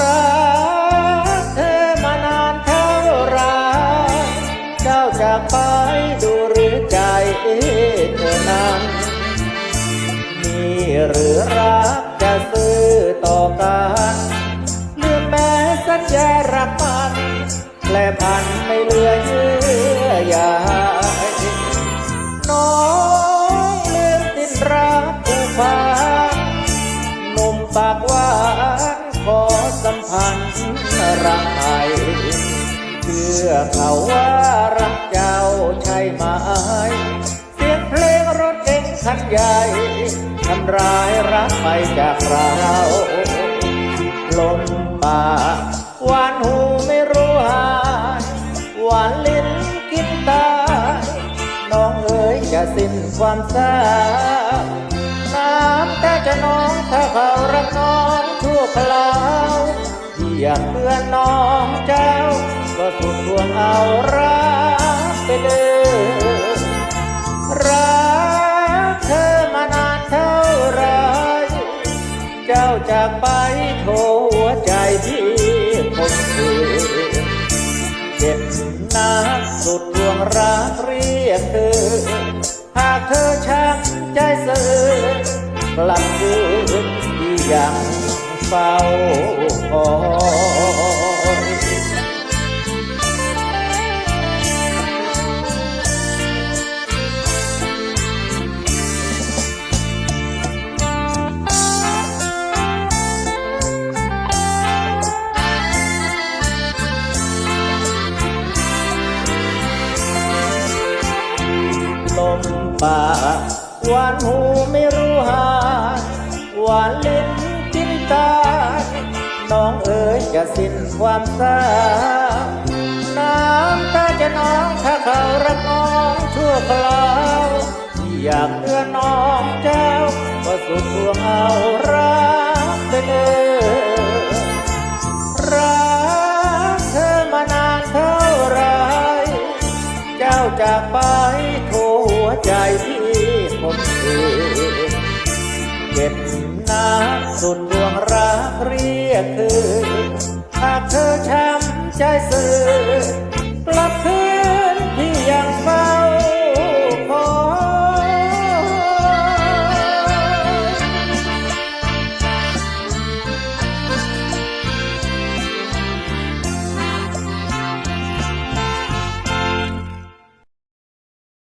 รักเธอมานานเท่าไรเจ้าจะไปดูหรือใจเธอนั้นมีหรือรักจะซื้อต่อกันหรือแม้สัญญารักมันแปลพันไม่เหลือเยื่อใย พันรักใหม่เชื่อเขาว่ารักเจ้าใช่ไหมเสียงเพลงรถเก๋งคันใหญ่ทำร้ายรักไปจากเราลมปากหวานหูไม่รู้หายหวานลิ้นกินตายน้องเอ๋ยจะสิ้นความเศร้าากเพื่อนน้องเจ้า ก็สุดทวงเอารักไปเลยรักเธอมานานเท่าไรเจ้าจากไปโทหัวใจที่คนคืนเจ็บนักสุดดวงรักเรียกเธอ หากเธอชักใจเสื่อกลับคืนที่ยัง เฝ้าคอยลมปากหวานหูไม่รู้หายหวานเลิ้ น้องเอ๋ยจะสิ้นความเศร้าน้ำตาจะน้องถ้าเขารักน้องชั่วคราวที่อยากเพื่อนน้องเจ้าก็สุดทวงเอารักไปเลยรักเธอมานานเท่าไร เจ้าจากไปโทหัวใจที่ผมคืนเก็บน้ำสุดดวงรักเรี ยกคืนหากเธอช้ำใจสื่อ